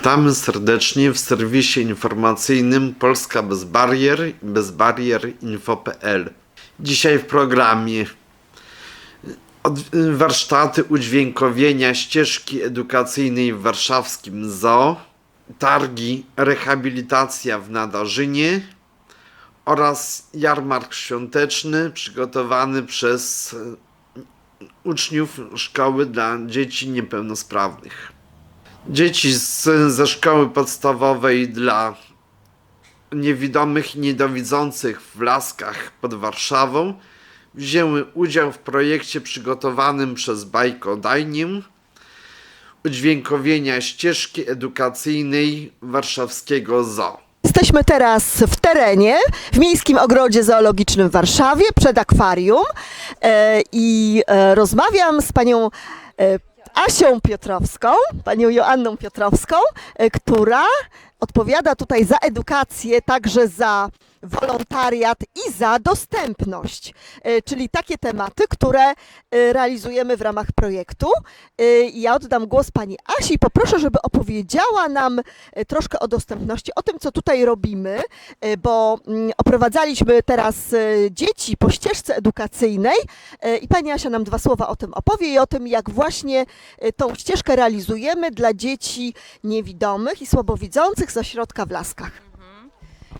Witamy serdecznie w serwisie informacyjnym Polska bez barier bezbarierinfo.pl. Dzisiaj w programie warsztaty udźwiękowienia ścieżki edukacyjnej w warszawskim ZOO, targi rehabilitacja w Nadarzynie oraz jarmark świąteczny przygotowany przez uczniów szkoły dla dzieci niepełnosprawnych. Dzieci z, ze szkoły podstawowej dla niewidomych i niedowidzących w Laskach pod Warszawą wzięły udział w projekcie przygotowanym przez Bajko Dajnię udźwiękowienia ścieżki edukacyjnej warszawskiego ZOO. Jesteśmy teraz w terenie, w Miejskim Ogrodzie Zoologicznym w Warszawie, przed akwarium e, i e, rozmawiam z panią e, Asią Piotrowską, panią Joanną Piotrowską, e, która odpowiada tutaj za edukację, także za wolontariat i za dostępność, e, czyli takie tematy, które e, realizujemy w ramach projektu. E, Ja oddam głos pani Asi i poproszę, żeby opowiedziała nam troszkę o dostępności, o tym, co tutaj robimy, bo mm, oprowadzaliśmy teraz dzieci po ścieżce edukacyjnej i pani Asia nam dwa słowa o tym opowie i o tym, jak właśnie tą ścieżkę realizujemy dla dzieci niewidomych i słabowidzących z ośrodka w Laskach.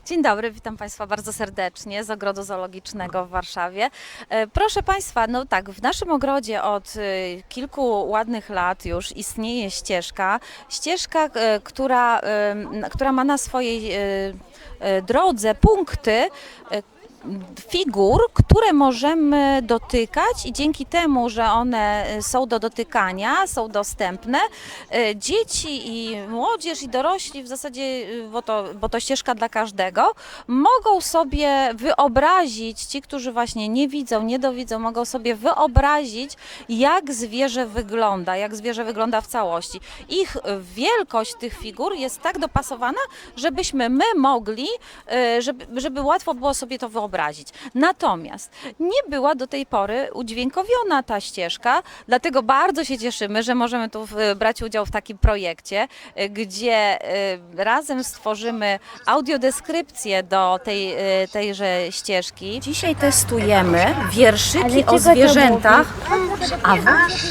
Dzień dobry, witam Państwa bardzo serdecznie z Ogrodu Zoologicznego w Warszawie. E, Proszę Państwa, no tak, w naszym ogrodzie od e, kilku ładnych lat już istnieje ścieżka. Ścieżka, e, która, która ma na swojej drodze punkty, figur, które możemy dotykać i dzięki temu, że one e, są do dotykania, są dostępne, e, dzieci i młodzież i dorośli w zasadzie, e, bo to, bo to ścieżka dla każdego, mogą sobie wyobrazić, ci, którzy właśnie nie widzą, nie dowidzą, mogą sobie wyobrazić, jak zwierzę wygląda, jak zwierzę wygląda w całości. Ich wielkość tych figur jest tak dopasowana, żebyśmy my mogli, żeby, żeby łatwo było sobie to wyobrazić. Natomiast nie była do tej pory udźwiękowiona ta ścieżka, dlatego bardzo się cieszymy, że możemy tu brać udział w takim projekcie, e, gdzie e, razem stworzymy audiodeskrypcję do tej, e, tejże ścieżki. Dzisiaj testujemy wierszyki o zwierzętach, a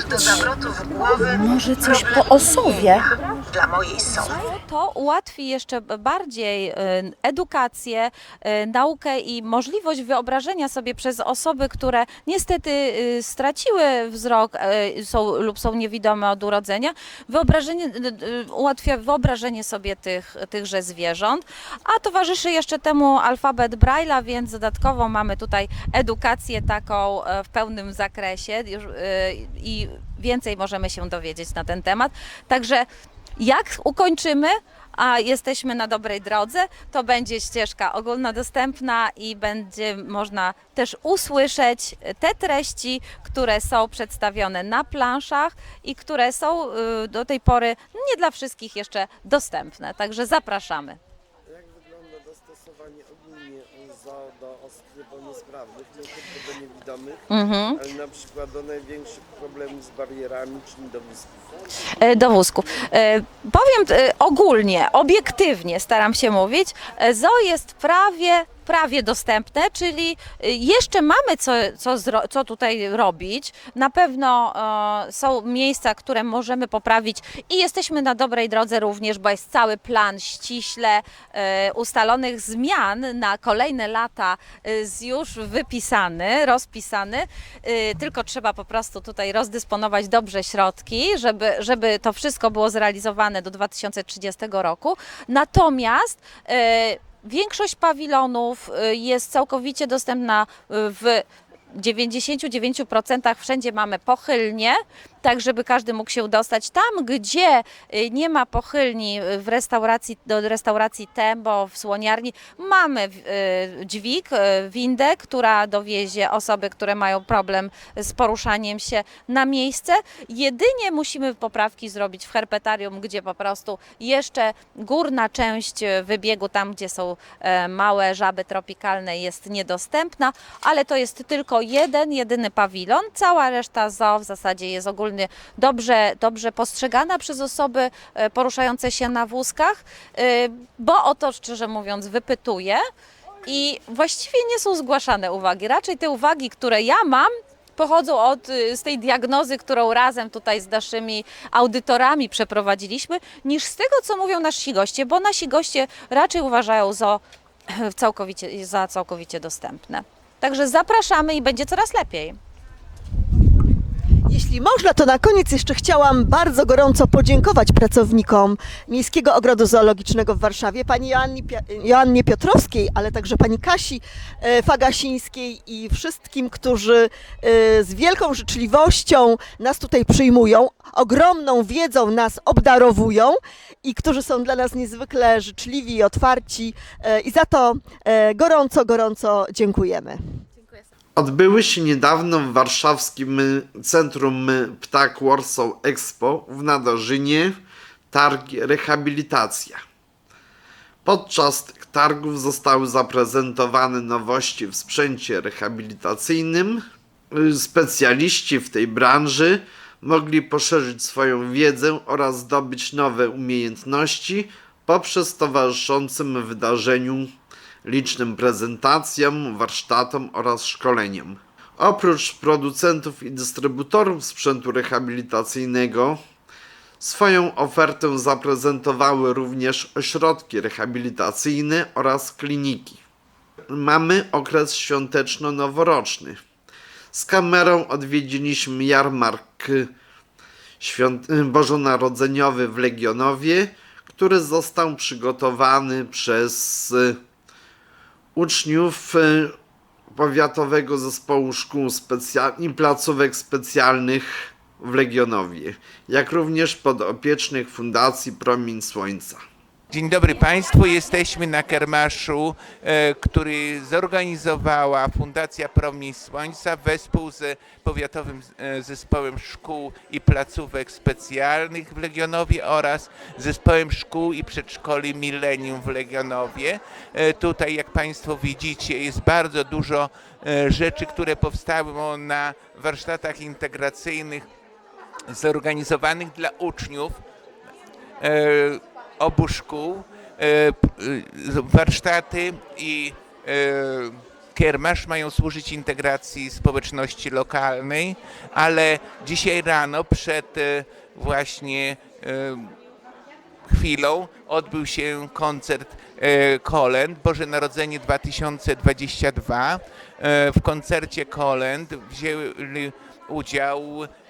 do zawrotów głowy może coś po osowie. Dla mojej sowy. To ułatwi jeszcze bardziej e, edukację, e, naukę i możliwość wyobrażenia sobie przez osoby, które niestety e, straciły wzrok są, lub są niewidome od urodzenia. Wyobrażenie, ułatwia wyobrażenie sobie tych, tychże zwierząt, a towarzyszy jeszcze temu alfabet Braille'a, więc dodatkowo mamy tutaj edukację taką e, w pełnym zakresie już, i więcej możemy się dowiedzieć na ten temat. Także jak ukończymy, a jesteśmy na dobrej drodze, to będzie ścieżka ogólnodostępna i będzie można też usłyszeć te treści, które są przedstawione na planszach i które są y, do tej pory nie dla wszystkich jeszcze dostępne. Także zapraszamy. Jak wygląda dostosowanie ogólnie do osób niepełnosprawnych, nie tylko do niewidomych, Mhm. ale na przykład do największych problemów z barierami czy niedowisków? E, do wózków. E, Powiem e, ogólnie, obiektywnie staram się mówić, zoo jest prawie prawie dostępne, czyli e, jeszcze mamy co, co, co tutaj robić. Na pewno e, są miejsca, które możemy poprawić i jesteśmy na dobrej drodze również, bo jest cały plan ściśle e, ustalonych zmian na kolejne lata e, już wypisany, rozpisany. E, tylko trzeba po prostu tutaj rozdysponować dobrze środki, żeby, żeby to wszystko było zrealizowane do 2030 roku. Natomiast e, większość pawilonów e, jest całkowicie dostępna e, w 99% wszędzie mamy pochylnie, tak żeby każdy mógł się dostać. Tam, gdzie y, nie ma pochylni w restauracji, do restauracji Tembo, w słoniarni, mamy y, dźwig, y, windę, która dowiezie osoby, które mają problem z poruszaniem się na miejsce. Jedynie musimy poprawki zrobić w herpetarium, gdzie po prostu jeszcze górna część wybiegu, tam gdzie są e, małe żaby tropikalne, jest niedostępna, ale to jest tylko jeden, jedyny pawilon. Cała reszta zoo w zasadzie jest ogólnie dobrze, dobrze postrzegana przez osoby e, poruszające się na wózkach, e, bo o to szczerze mówiąc wypytuję i właściwie nie są zgłaszane uwagi. Raczej te uwagi, które ja mam, pochodzą od, y, z tej diagnozy, którą razem tutaj z naszymi audytorami przeprowadziliśmy, niż z tego, co mówią nasi goście, bo nasi goście raczej uważają za całkowicie, za całkowicie dostępne. Także zapraszamy i będzie coraz lepiej. Jeśli można, to na koniec jeszcze chciałam bardzo gorąco podziękować pracownikom Miejskiego Ogrodu Zoologicznego w Warszawie, pani Joannie, Joannie Piotrowskiej, ale także pani Kasi e, Fagasińskiej i wszystkim, którzy e, z wielką życzliwością nas tutaj przyjmują, ogromną wiedzą nas obdarowują i którzy są dla nas niezwykle życzliwi i otwarci e, i za to gorąco, gorąco dziękujemy. Odbyły się niedawno w warszawskim Centrum Ptak Warsaw Expo w Nadarzynie targi Rehabilitacja. Podczas targów zostały zaprezentowane nowości w sprzęcie rehabilitacyjnym. Specjaliści w tej branży mogli poszerzyć swoją wiedzę oraz zdobyć nowe umiejętności poprzez towarzyszącym wydarzeniu licznym prezentacjom, warsztatom oraz szkoleniom. Oprócz producentów i dystrybutorów sprzętu rehabilitacyjnego, swoją ofertę zaprezentowały również ośrodki rehabilitacyjne oraz kliniki. Mamy okres świąteczno-noworoczny. Z kamerą odwiedziliśmy jarmark świąt- bożonarodzeniowy w Legionowie, który został przygotowany przez uczniów y, Powiatowego Zespołu Szkół Specjalnych i Placówek Specjalnych w Legionowie, jak również podopiecznych Fundacji Promień Słońca. Dzień dobry Państwu. Jesteśmy na Kermaszu, e, który zorganizowała Fundacja Promień Słońca wespół z Powiatowym e, Zespołem Szkół i Placówek Specjalnych w Legionowie oraz Zespołem Szkół i Przedszkoli Millennium w Legionowie. E, Tutaj, jak Państwo widzicie, jest bardzo dużo rzeczy, które powstały na warsztatach integracyjnych zorganizowanych dla uczniów obu szkół, e, e, warsztaty i e, kiermasz mają służyć integracji społeczności lokalnej, ale dzisiaj rano przed właśnie chwilą odbył się koncert Kolęd Boże Narodzenie 2022. E, w koncercie Kolęd wzięli udział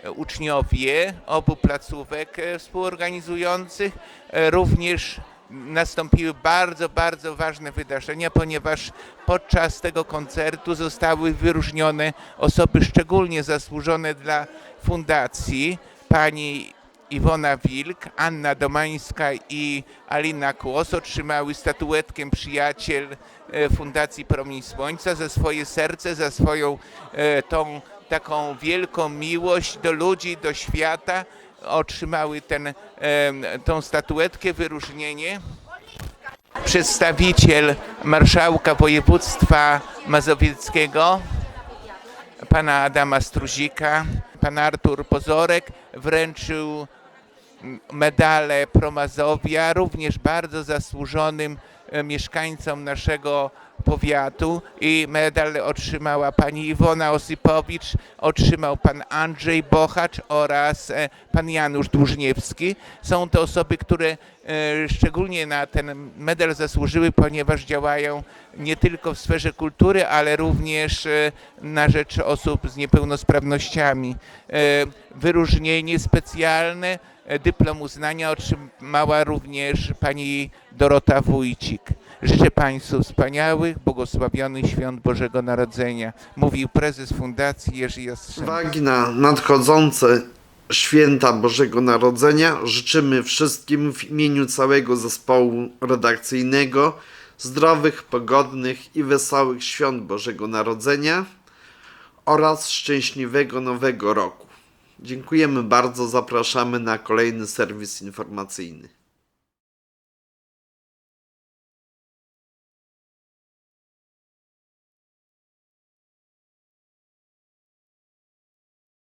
e, uczniowie obu placówek e, współorganizujących. E, Również nastąpiły bardzo, bardzo ważne wydarzenia, ponieważ podczas tego koncertu zostały wyróżnione osoby szczególnie zasłużone dla fundacji. Pani Iwona Wilk, Anna Domańska i Alina Kłos otrzymały statuetkę Przyjaciel Fundacji Promień Słońca za swoje serce, za swoją tą taką wielką miłość do ludzi, do świata. Otrzymały ten, tą statuetkę, wyróżnienie przedstawiciel marszałka województwa mazowieckiego, pana Adama Struzika, pan Artur Pozorek wręczył medale Promazowia, również bardzo zasłużonym mieszkańcom naszego powiatu i medal otrzymała pani Iwona Osypowicz, otrzymał pan Andrzej Bochacz oraz e, pan Janusz Dłużniewski. Są to osoby, które szczególnie na ten medal zasłużyły, ponieważ działają nie tylko w sferze kultury, ale również e, na rzecz osób z niepełnosprawnościami. E, Wyróżnienie specjalne, e, dyplom uznania otrzymała również pani Dorota Wójcik. Życzę Państwu wspaniałych, błogosławionych świąt Bożego Narodzenia, mówił prezes Fundacji Jerzy Jastrzębski. uwagi na nadchodzące święta Bożego Narodzenia życzymy wszystkim w imieniu całego zespołu redakcyjnego zdrowych, pogodnych i wesołych świąt Bożego Narodzenia oraz szczęśliwego nowego roku. Dziękujemy bardzo, zapraszamy na kolejny serwis informacyjny.